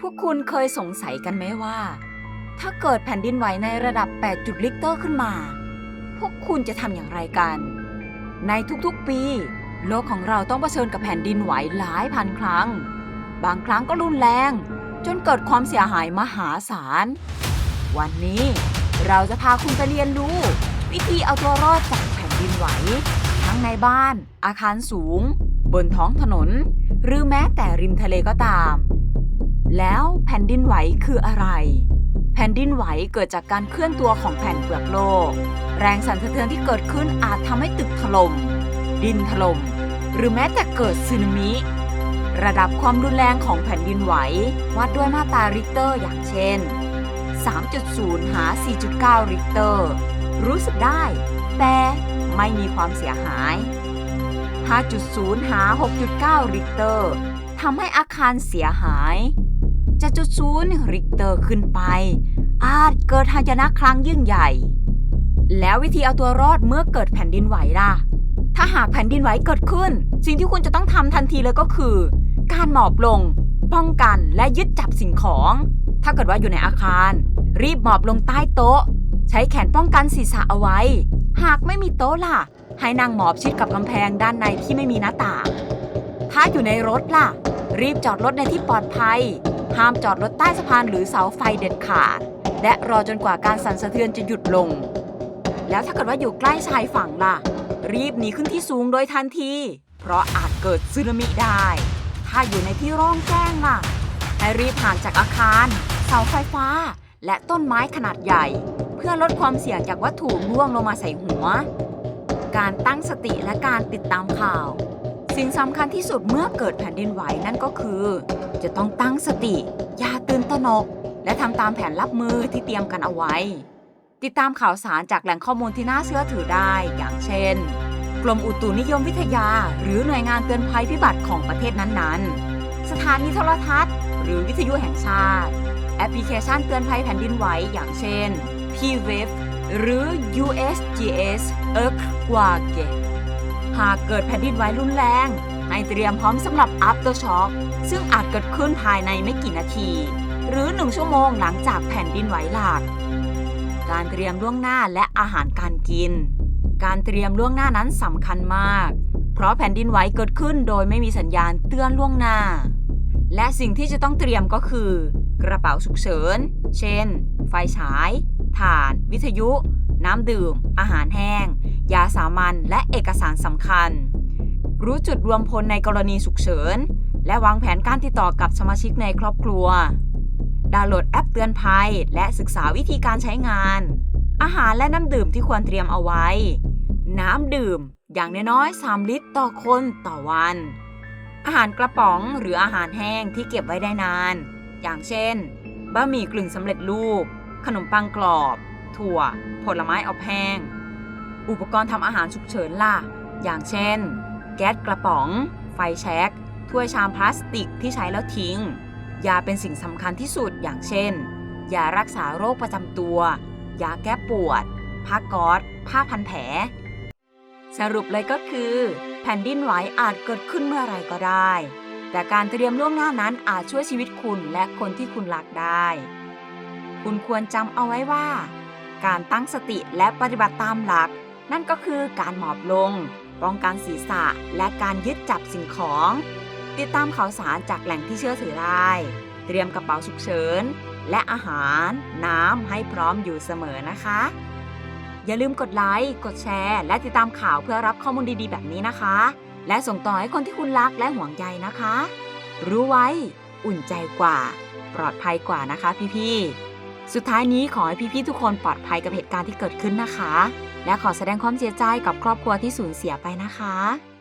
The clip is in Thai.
พวกคุณเคยสงสัยกันไหมว่า ถ้าเกิดแผ่นดินไหวในระดับ 8 จุดลิกเตอร์ขึ้นมา พวกคุณจะทำอย่างไรกัน ในทุกๆปี โลกของเราต้องเผชิญกับแผ่นดินไหวหลายพันครั้ง บางครั้งก็รุนแรง จนเกิดความเสียหายมหาศาล วันนี้เราจะพาคุณไปเรียนรู้ วิธีเอาตัวรอดจากแผ่นดินไหว ทั้งในบ้าน อาคารสูง บนท้องถนน หรือแม้แต่ริมทะเลก็ตาม แล้วแผ่นดินไหวคืออะไร แผ่นดินไหวเกิดจากการเคลื่อนตัวของแผ่นเปลือกโลก แรงสั่นสะเทือนที่เกิดขึ้นอาจทำให้ตึกถล่ม ดินถล่ม หรือแม้แต่เกิดสึนามิ ระดับความรุนแรงของแผ่นดินไหว วัดด้วยมาตราริกเตอร์อย่างเช่น 3.0 หา 4.9 ริกเตอร์ รู้สึกได้ แต่ไม่มีความเสียหาย 5.0 หา 6.9 ริกเตอร์ทำให้อาคารเสียหาย 7.0 ริกเตอร์ขึ้นไป อาจเกิดหายนะครั้งยิ่งใหญ่ แล้ววิธีเอาตัวรอดเมื่อเกิดแผ่นดินไหวล่ะ ถ้าหากแผ่นดินไหวเกิดขึ้น สิ่งที่คุณจะต้องทำทันทีเลยก็คือ การหมอบลง ป้องกันและยึดจับสิ่งของ ถ้าเกิดว่าอยู่ในอาคาร รีบหมอบลงใต้โต๊ะ ใช้แขนป้องกันศีรษะเอาไว้ หากไม่มีโต๊ะล่ะ ให้นั่งหมอบชิดกับกำแพงด้านในที่ไม่มีหน้าต่างถ้าอยู่ในรถล่ะ รีบจอดรถในที่ปลอดภัย ห้ามจอดรถใต้สะพานหรือเสาไฟเด็ดขาด และรอจนกว่าการสั่นสะเทือนจะหยุดลง แล้วถ้าเกิดว่าอยู่ใกล้ชายฝั่งล่ะ รีบหนีขึ้นที่สูงโดยทันที เพราะอาจเกิดสึนามิได้ ถ้าอยู่ในที่ร่องแจ้งล่ะ ให้รีบห่างจากอาคาร เสาไฟฟ้า และต้นไม้ขนาดใหญ่ เพื่อลดความเสี่ยงจากวัตถุร่วงลงมาใส่หัว การตั้งสติและการติดตามข่าว สิ่งสำคัญที่สุดเมื่อเกิดแผ่นดินไหวนั่นก็คือ จะต้องตั้งสติ อย่าตื่นตระหนก และทำตามแผนรับมือที่เตรียมกันเอาไว้ ติดตามข่าวสารจากแหล่งข้อมูลที่น่าเชื่อถือได้ อย่างเช่น กรมอุตุนิยมวิทยา หรือหน่วยงานเตือนภัยพิบัติของประเทศนั้นๆ สถานีโทรทัศน์ หรือวิทยุแห่งชาติ แอปพลิเคชันเตือนภัยแผ่นดินไหวอย่างเช่น P-Wave หรือ USGS Earthquake หากเกิดแผ่นดินไหวรุนแรง ให้เตรียมพร้อมสำหรับ Aftershock ซึ่งอาจเกิดขึ้นภายในไม่กี่นาที หรือ 1 ชั่วโมงหลังจากแผ่นดินไหวหลักการเตรียมล่วงหน้าและอาหารการกิน การเตรียมล่วงหน้านั้นสำคัญมาก เพราะแผ่นดินไหวเกิดขึ้นโดยไม่มีสัญญาณเตือนล่วงหน้า และสิ่งที่จะต้องเตรียมก็คือ กระเป๋าฉุกเฉิน เช่น ไฟฉาย ถ่าน วิทยุ น้ำดื่ม อาหารแห้ง ยาสามัญและเอกสารสำคัญ รู้จุดรวมพลในกรณีฉุกเฉิน และวางแผนการติดต่อกับสมาชิกในครอบครัว ดาวน์โหลดแอปเตือนภัย และศึกษาวิธีการใช้งาน อาหารและน้ำดื่มที่ควรเตรียมเอาไว้ น้ำดื่ม อย่างน้อยๆ 3 ลิตรต่อคนต่อวัน อาหารกระป๋องหรืออาหารแห้งที่เก็บไว้ได้นาน อย่างเช่นบะหมี่กึ่งสำเร็จรูป ขนมปังกรอบ ถั่ว ผลไม้อบแห้ง อุปกรณ์ทำอาหารฉุกเฉินล่ะ อย่างเช่น แก๊สกระป๋อง ไฟแช็กถ้วยชามพลาสติกที่ใช้แล้วทิ้ง ยาเป็นสิ่งสำคัญที่สุดอย่างเช่น ยารักษาโรคประจำตัว ยาแก้ปวด ผ้าก๊อซผ้าพันแผล สรุปเลยก็คือ แผ่นดินไหวอาจเกิดขึ้นเมื่อไรก็ได้ แต่การเตรียมล่วงหน้านั้นอาจช่วยชีวิตคุณและคนที่คุณรักได้ คุณควรจำเอาไว้ว่า การตั้งสติและปฏิบัติตามหลัก นั่นก็คือการหมอบลง ป้องกันศีรษะ และการยึดจับสิ่งของ ติดตามข่าวสารจากแหล่งที่เชื่อถือได้ เตรียมกระเป๋าฉุกเฉิน และอาหาร น้ำให้พร้อมอยู่เสมอนะคะ อย่าลืมกดไลค์ กดแชร์ และติดตามข่าวเพื่อรับข้อมูลดีๆ แบบนี้นะคะ และส่งต่อให้คนที่คุณรักและห่วงใยนะคะ รู้ไว้ อุ่นใจกว่า ปลอดภัยกว่านะคะพี่ๆ สุดท้ายนี้ขอให้พี่ๆทุกคนปลอดภัยกับเหตุการณ์ที่เกิดขึ้นนะคะ และขอแสดงความเสียใจกับครอบครัวที่สูญเสียไปนะคะ